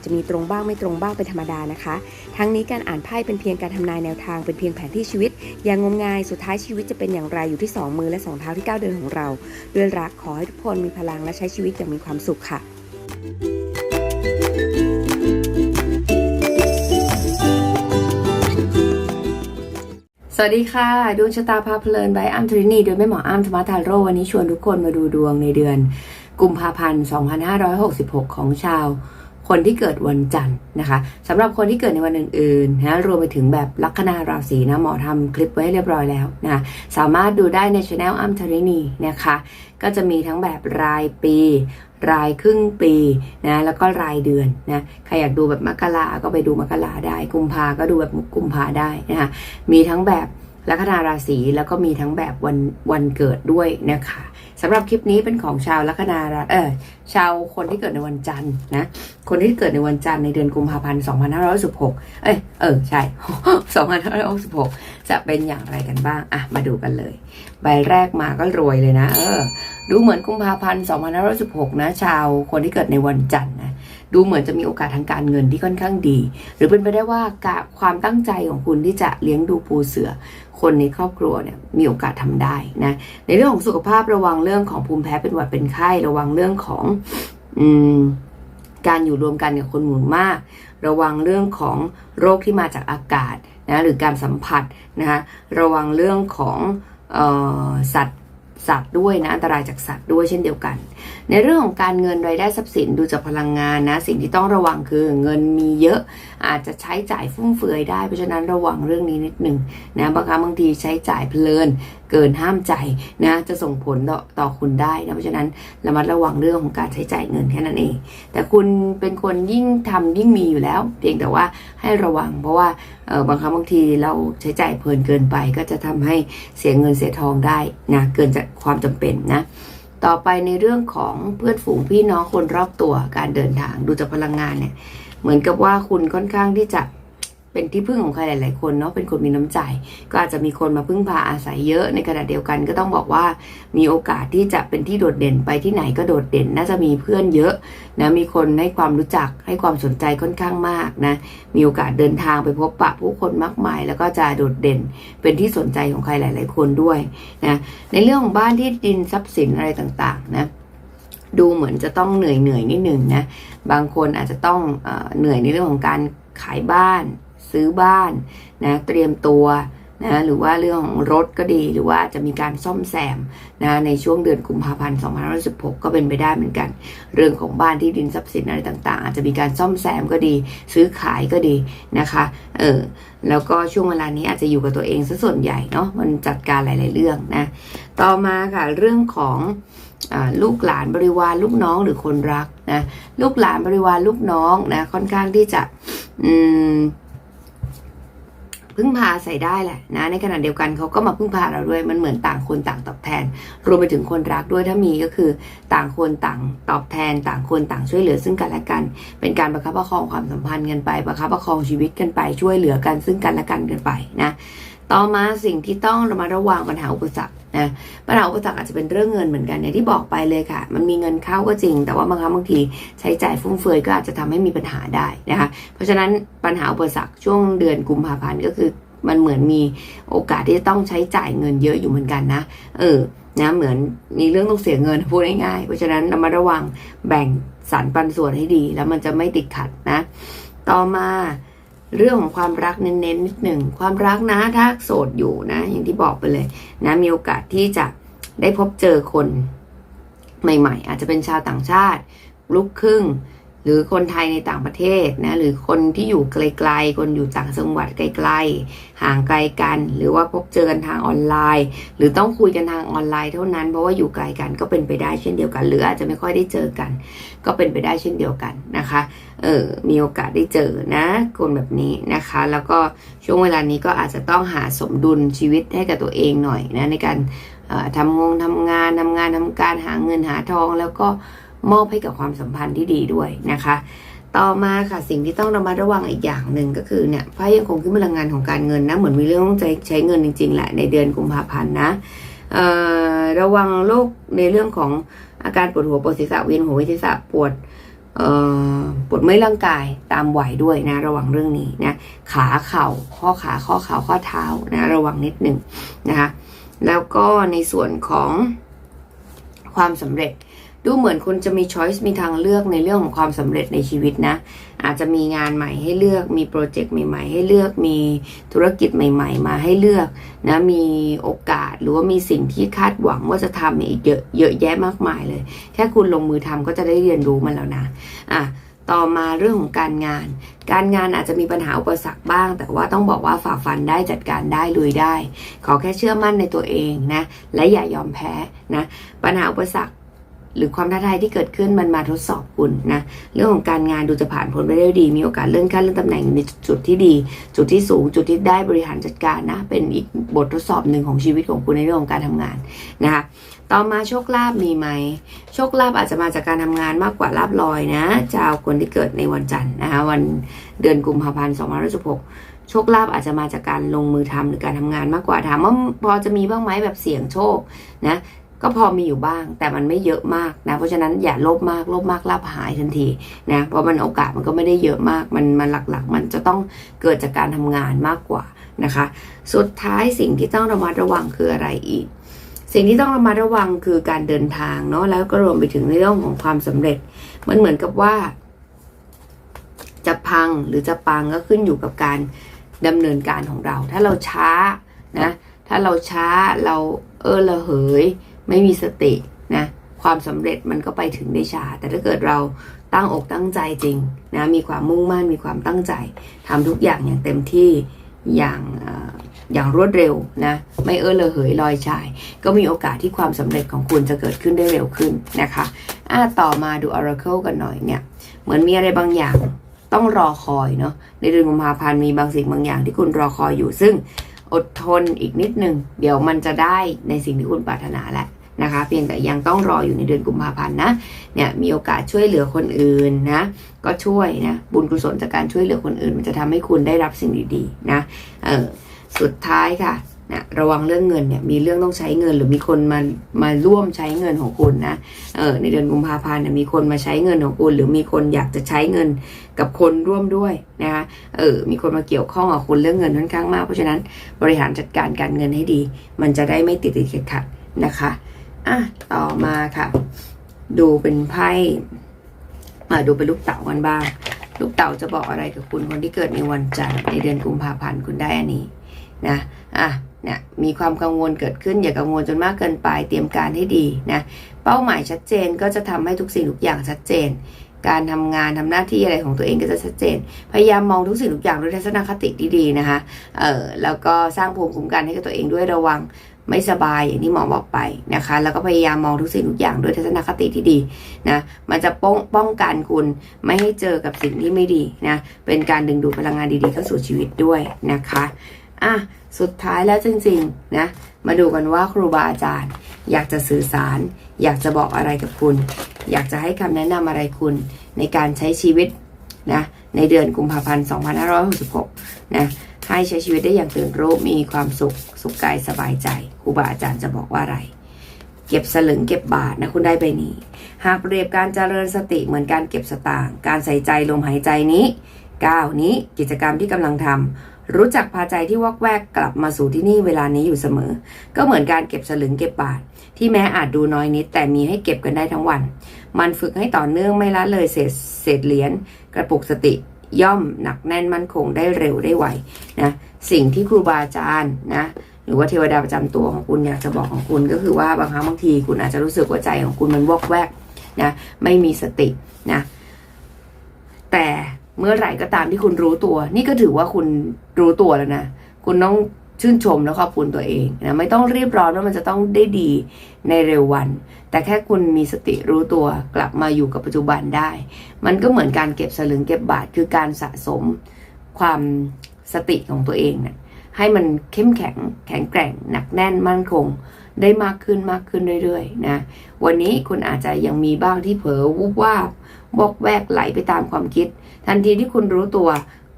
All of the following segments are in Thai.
จจะมีตรงบ้างไม่ตรงบ้างเป็นธรรมดานะคะ ทั้งนี้การอ่านไพ่เป็นเพียงการทำนายแนวทางเป็นเพียงแผนที่ชีวิต อย่างงมงายสุดท้ายชีวิตจะเป็นอย่างไรอยู่ที่สองมือและสองเท้าที่ก้าวเดินของเรา ด้วยรักขอให้ทุกคนมีพลังและใช้ชีวิตอย่างมีความสุขค่ะสวัสดีค่ะดวงชะตาพาเพลินใบอัมทรินีโดยแม่หมออัมธรรมทาโร่วันนี้ชวนทุกคนมาดูดวงในเดือน กุมภาพันธ์ 2566 ของชาว คนที่เกิดวันจันทร์นะคะสำหรับคนที่เกิดในวันอื่นๆนะรวมไปถึงแบบลัคนาราศีนะหมอทำคลิปไว้ให้เรียบร้อยแล้วนะสามารถดูได้ในช anel อัมทรินีนะคะก็จะมีทั้งแบบรายปี รายครึ่งปีนะแล้วก็รายเดือนนะใครอยากดูแบบมกราก็ไปดูมกราได้กุมภาก็ดูแบบกุมภาได้นะคะมีทั้งแบบ ลัคนาราศีแล้วก็มีทั้งแบบวันวันเกิดด้วยนะคะสำหรับคลิปนี้เป็นของชาวลัคนาราเออชาวคนที่เกิดในวันจันทร์นะ คนที่เกิดในวันจันทร์ในเดือนกุมภาพันธ์2516เอ้ยเออใช่ 2566 จะเป็นอย่างไรกันบ้าง อะ มาดูกันเลย ใบแรกมาก็รวยเลยนะ เออ ดูเหมือนกุมภาพันธ์2516 นะ ชาวคนที่เกิดในวันจันทร์นะ ดูเหมือนจะมีโอกาสทางการเงินที่ค่อนข้างดี หรือเป็นไปได้ว่ากะความตั้งใจของคุณที่จะเลี้ยงดูปูเสือ คนในครอบครัวเนี่ยมีโอกาสทำได้นะในเรื่องของสุขภาพระวังเรื่องของภูมิแพ้เป็นหวัดเป็นไข้ระวังเรื่องของอืมการอยู่รวมกันกับคนหมู่มาก ระวังเรื่องของโรคที่มาจากอากาศนะหรือการสัมผัสนะคะระวังเรื่องของออสัตว์ สัตว์ด้วยนะ อันตรายจากสัตว์ด้วยเช่นเดียวกัน ในเรื่องของการเงินรายได้ทรัพย์สินดูจากพลังงานนะ สิ่งที่ต้องระวังคือเงินมีเยอะ อาจจะใช้จ่ายฟุ่มเฟือยได้เพราะฉะนั้นระวังเรื่องนี้นิดหนึ่งนะบางครั้งบางทีใช้จ่ายเพลินเกินห้ามใจนะจะส่งผลต่อตอคุณได้นะเพราะฉะนั้นระมัดระวังเรื่องของการใช้จ่ายเงินแค่นั้นเอง แต่คุณเป็นคนยิ่งทำยิ่งมีอยู่แล้ว เพียงแต่ว่าให้ระวัง เพราะว่าบางครั้งบางทีเราใช้จ่ายเพลินเกินไป ก็จะทำให้เสียเงินเสียทองได้นะเกินจากความจำเป็นนะต่อไปในเรื่องของเพื่อนฝูงพี่น้องคนรอบตัวการเดินทางดูจากพลังงานเนี่ย เหมือนกับว่าคุณค่อนข้างที่จะเป็นที่พึ่งของใครหลาย ๆ คนเนาะเป็นคนมีน้ำใจ ก็อาจจะมีคนมาพึ่งพาอาศัยเยอะในขณะเดียวกันก็ต้องบอกว่ามีโอกาสที่จะเป็นที่โดดเด่นไปที่ไหนก็โดดเด่น น่าจะมีเพื่อนเยอะนะมีคนให้ความรู้จักให้ความสนใจค่อนข้างมากนะมีโอกาสเดินทางไปพบปะผู้คนมากมาย แล้วก็จะโดดเด่น เป็นที่สนใจของใครหลาย ๆ คนด้วยนะในเรื่องของบ้านที่ดินทรัพย์สินอะไรต่าง ๆ นะ ดูเหมือนจะต้องเหนื่อยเหนื่อยนิดหนึ่งนะ บางคนอาจจะต้องเหนื่อยในเรื่องของการขายบ้าน ซื้อบ้านนะเตรียมตัวนะหรือว่าเรื่องของรถก็ดีหรือว่าจะมีการซ่อมแซมนะในช่วงเดือนกุมภาพันธ์2516 ก็เป็นไปได้เหมือนกัน เรื่องของบ้านที่ดินทรัพย์สินอะไรต่าง ๆ อาจจะมีการซ่อมแซมก็ดี ซื้อขายก็ดีนะคะเออแล้วก็ช่วงเวลานี้อาจจะอยู่กับตัวเองซะส่วนใหญ่เนาะมันจัดการหลาย ๆ เรื่องนะต่อมาค่ะเรื่องของ ลูกหลานบริวารลูกน้องหรือคนรักนะลูกหลานบริวารลูกน้องนะค่อนข้างที่จะพึ่งพาใส่ได้แหละนะในขณะเดียวกันเขาก็มาพึ่งพาเราด้วยมันเหมือนต่างคนต่างตอบแทน รวมไปถึงคนรักด้วยถ้ามีก็คือต่างคนต่างตอบแทน ต่างคนต่างช่วยเหลือซึ่งกันและกัน เป็นการประคับประคองความสัมพันธ์กันไปประคับประคองชีวิตกันไปช่วยเหลือกันซึ่งกันและกันกันไปนะ ต่อมาสิ่งที่ต้องระมัดระวังปัญหาอุปสรรคนะปัญหาอุปสรรคอาจจะเป็นเรื่องเงินเหมือนกันอย่างที่บอกไปเลยค่ะ มันมีเงินเข้าก็จริง แต่ว่าบางครั้งบางทีใช้จ่ายฟุ่มเฟือยก็อาจจะทำให้มีปัญหาได้นะคะเพราะฉะนั้นปัญหาอุปสรรคช่วงเดือนกุมภาพันธ์ก็คือมันเหมือนมีโอกาสที่จะต้องใช้จ่ายเงินเยอะอยู่เหมือนกันนะ เออนะเหมือนมีเรื่องต้องเสียเงินพูดง่ายๆเพราะฉะนั้นเรามาระวังแบ่งสรรปันส่วนให้ดี แล้วมันจะไม่ติดขัดนะ ต่อมา เรื่องของความรักเน้นๆนิดหนึ่งความรักนะถ้าโสดอยู่นะ อย่างที่บอกไปเลยนะมีโอกาสที่จะได้พบเจอคนใหม่ ๆ อาจจะเป็นชาวต่างชาติ ลูกครึ่ง หรือคนไทยในต่างประเทศนะหรือคนที่อยู่ไกลๆ คนอยู่ต่างจังหวัดไกลๆ ห่างไกลกัน หรือว่าพบเจอกันทางออนไลน์ หรือต้องคุยกันทางออนไลน์เท่านั้นเพราะว่าอยู่ไกลกันก็เป็นไปได้เช่นเดียวกัน หรืออาจจะไม่ค่อยได้เจอกัน ก็เป็นไปได้เช่นเดียวกันนะคะเออมีโอกาสได้เจอนะคนแบบนี้นะคะ แล้วก็ช่วงเวลานี้ก็อาจจะต้องหาสมดุลชีวิตให้กับตัวเองหน่อยนะในการออทำงงทำงานทำงานทำการหาเงินหาทองแล้วก็ มอบให้กับความสัมพันธ์ที่ดีด้วยนะคะ ต่อมาค่ะสิ่งที่ต้องระมัดระวังอีกอย่างหนึ่งก็คือเนี่ยไพ่ยังคงขึ้นพลังงานของการเงินนะเหมือนมีเรื่องต้องใช้ใช้เงินจริงๆแหละในเดือนกุมภาพันธ์นะเอ่อระวังโรคในเรื่องของอาการปวดหัวปวดศีรษะเวียนหัวเวียนศีรษะปวดเอ่อปวดเมื่อยร่างกายตามวัยด้วยนะ ระวังเรื่องนี้นะขาเข่าข้อขาข้อเข่าข้อเท้านะระวังนิดหนึ่งนะคะแล้วก็ในส่วนของความสำเร็จ ดูเหมือนคุณจะมีช้อยส์มีทางเลือกในเรื่องของความสำเร็จในชีวิตนะ อาจจะมีงานใหม่ให้เลือกมีโปรเจกต์ใหม่ ๆ ให้เลือกมีธุรกิจใหม่ ๆ มาให้เลือกนะมีโอกาสหรือว่ามีสิ่งที่คาดหวังว่าจะทำอีกเยอะเยอะแยะมากมายเลย แค่คุณลงมือทำก็จะได้เรียนรู้มันแล้วนะอะต่อมาเรื่องของการงาน การงานอาจจะมีปัญหาอุปสรรคบ้าง แต่ว่าต้องบอกว่าฝ่าฟันได้จัดการได้ลุยได้ ขอแค่เชื่อมั่นในตัวเองนะ และอย่ายอมแพ้นะ ปัญหาอุปสรรค หรือความท้าทายที่เกิดขึ้นมันมาทดสอบคุณนะเรื่องของการงานดูจะผ่านพ้นไปได้ดี มีโอกาสเลื่อนขั้นเลื่อนตำแหน่งในจุดที่ดี จุดที่สูง จุดที่ได้บริหารจัดการนะ เป็นอีกบททดสอบหนึ่งของชีวิตของคุณในเรื่องของการทำงานนะคะต่อมาโชคลาภมีไหมโชคลาภอาจจะมาจากการทำงานมากกว่าลาบลอยนะชาวคนที่เกิดในวันจันทร์นะคะวันเดือนกุมภาพันธ์2516โชคลาภอาจจะมาจากการลงมือทำหรือการทำงานมากกว่าถามว่าพอจะมีบ้างไหมแบบเสี่ยงโชคนะ ก็พอมีอยู่บ้าง แต่มันไม่เยอะมากนะ เพราะฉะนั้นอย่าโลภมากโลภมากลาบหายทันทีนะเพราะมันโอกาสมันก็ไม่ได้เยอะมากมันมันหลักๆ มันจะต้องเกิดจากการทำงานมากกว่านะคะ สุดท้ายสิ่งที่ต้องระมัดระวังคืออะไรอีก สิ่งที่ต้องระมัดระวังคือการเดินทางเนาะแล้วก็รวมไปถึงในเรื่องของความสำเร็จ มันเหมือนกับว่า จะพังหรือจะปังก็ขึ้นอยู่กับการดำเนินการของเรา ถ้าเราช้านะถ้าเราช้าเราเออระเหย ไม่มีสตินะความสำเร็จมันก็ไปถึงได้ช้าแต่ถ้าเกิดเราตั้งอกตั้งใจจริงนะมีความมุ่งมั่นมีความตั้งใจทำทุกอย่างอย่างเต็มที่อย่างอย่างรวดเร็วนะไม่เออระเหยลอยชาย ก็มีโอกาสที่ความสำเร็จของคุณจะเกิดขึ้นได้เร็วขึ้นนะคะอะต่อมาดู Oracle กันหน่อยเนี่ย เหมือนมีอะไรบางอย่างต้องรอคอยเนาะในเดือนกุมภาพันธ์มีบางสิ่งบางอย่างที่คุณรอคอยอยู่ซึ่งอดทนอีกนิดนึง เดี๋ยวมันจะได้ในสิ่งที่คุณปรารถนาแหละ นะคะเพียงแต่ยังต้องรออยู่ในเดือนกุมภาพันธ์นะเนี่ยมีโอกาสช่วยเหลือคนอื่นนะก็ช่วยนะบุญกุศลจากการช่วยเหลือคนอื่น มันจะทำให้คุณได้รับสิ่งดีๆนะเออสุดท้ายค่ะนะระวังเรื่องเงินเนี่ยมีเรื่องต้องใช้เงินหรือมีคนมามาร่วมใช้เงินของคุณนะเออในเดือนกุมภาพันธ์เนี่ยมีคนมาใช้เงินของคุณหรือมีคนอยากจะใช้เงินกับคนร่วมด้วยนะคะเออมีคนมาเกี่ยวข้องกับคุณเรื่องเงินค่อนข้างมากเพราะฉะนั้นบริหารจัดการการเงินให้ดี มันจะได้ไม่ติดติดขัดขัดนะคะ อะต่อมาค่ะ ดูเป็นไพ่มาดูเป็นลูกเต๋ากันบ้าง ลูกเต๋าจะบอกอะไรกับคุณคนที่เกิดในวันจันทร์ในเดือนกุมภาพันธ์คุณได้อันนี้นะอะเนี่ยมีความกังวลเกิดขึ้นอย่ากังวลจนมากเกินไปเตรียมการให้ดีนะเป้าหมายชัดเจนก็จะทำให้ทุกสิ่งทุกอย่างชัดเจน การทำงานทำหน้าที่อะไรของตัวเองก็จะชัดเจน พยายามมองทุกสิ่งทุกอย่างด้วยทัศนคติที่ดีนะคะเออแล้วก็สร้างภูมิคุ้มกันให้กับตัวเองด้วยระวัง ไม่สบายอย่างที่หมอบอกไปนะคะ แล้วก็พยายามมองทุกสิ่งทุกอย่างด้วยทัศนคติที่ดีนะมันจะป้องป้องกันคุณไม่ให้เจอกับสิ่งที่ไม่ดีนะเป็นการดึงดูดพลังงานดีๆเข้าสู่ชีวิตด้วยนะคะอะสุดท้ายแล้วจริงๆนะมาดูกันว่าครูบาอาจารย์ อยากจะสื่อสาร อยากจะบอกอะไรกับคุณ อยากจะให้คำแนะนำอะไรคุณในการใช้ชีวิตนะในเดือนกุมภาพันธ์ 2566 นะ ให้ใช้ชีวิตได้อย่างตื่นรู้มีความสุขสุขกายสบายใจครูบาอาจารย์จะบอกว่าอะไร เก็บสลึงเก็บบาทนะคุณได้ใบนี้ หากเปรียบการเจริญสติเหมือนการเก็บสตางค์การใส่ใจลมหายใจนี้ก้าวนี้กิจกรรมที่กำลังทำรู้จักพาใจที่วอกแวกกลับมาสู่ที่นี่เวลานี้อยู่เสมอ ก็เหมือนการเก็บสลึงเก็บบาท ที่แม้อาจดูน้อยนิด แต่มีให้เก็บกันได้ทั้งวัน มันฝึกให้ต่อเนื่องไม่ละเลยเศษเศษเหรียญกระปุกสติ ย่อมหนักแน่นมั่นคงได้เร็วได้ไวนะสิ่งที่ครูบาอาจารย์นะหรือว่าเทวดาประจำตัวของคุณอยากจะบอกของคุณก็คือว่าบางครั้งบางทีคุณอาจจะรู้สึกว่าใจของคุณมันวอกแวกนะไม่มีสตินะแต่เมื่อไหร่ก็ตามที่คุณรู้ตัว นี่ก็ถือว่าคุณรู้ตัวแล้วนะ คุณต้อง ชื่นชมและขอบคุณตัวเองนะไม่ต้องรีบร้อนว่ามันจะต้องได้ดีในเร็ววัน แต่แค่คุณมีสติรู้ตัวกลับมาอยู่กับปัจจุบันได้ มันก็เหมือนการเก็บสลึงเก็บบาทคือการสะสมความสติของตัวเองเนี่ยให้มันเข้มแข็งแข็งแกร่ง หนักแน่นมั่นคง ได้มากขึ้นมากขึ้นเรื่อยๆนะวันนี้คุณอาจจะยังมีบ้างที่เผลอวุบวาบวอกแวกไหลไปตามความคิด ทันทีที่คุณรู้ตัว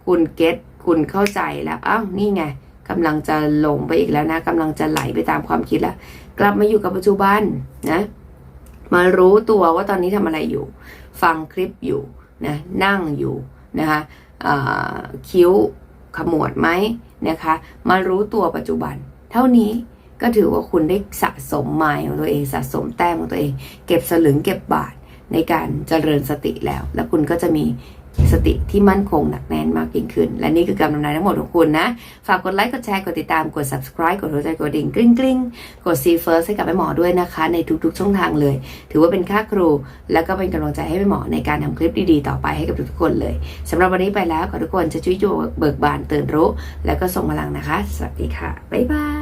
คุณเก็ตคุณเข้าใจแล้วอ้าวนี่ไง กำลังจะหลงไปอีกแล้วนะกำลังจะไหลไปตามความคิดแล้ว กลับมาอยู่กับปัจจุบันนะ มารู้ตัวว่าตอนนี้ทำอะไรอยู่ ฟังคลิปอยู่นะนั่งอยู่นะคะคิ้วขมวดไหมนะคะ มารู้ตัวปัจจุบัน เท่านี้ก็ถือว่าคุณได้สะสมไมล์ของตัวเองสะสมแต้มของตัวเอง เก็บสลึงเก็บบาทในการเจริญสติแล้ว แล้วคุณก็จะมี สติที่มั่นคงหนักแน่นมากยิ่งขึ้น และนี่คือการดำเนินทั้งหมดของคุณนะ ฝากกดไลค์ กดแชร์ กดติดตาม กด subscribe กดหัวใจ กดดิ่งกริ๊งกริ๊งกด see first ให้กับแม่หมอด้วยนะคะ ในทุกๆ ช่องทางเลย ถือว่าเป็นค่าครู แล้วก็เป็นกำลังใจให้แม่หมอในการทำคลิปดีๆ ต่อไปให้กับทุกๆคนเลยสำหรับวันนี้ไปแล้วขอทุกคนจะช่วยโยเบิกบานตื่นรู้ แล้วก็ส่งพลังนะคะ สวัสดีค่ะ บ๊ายบาย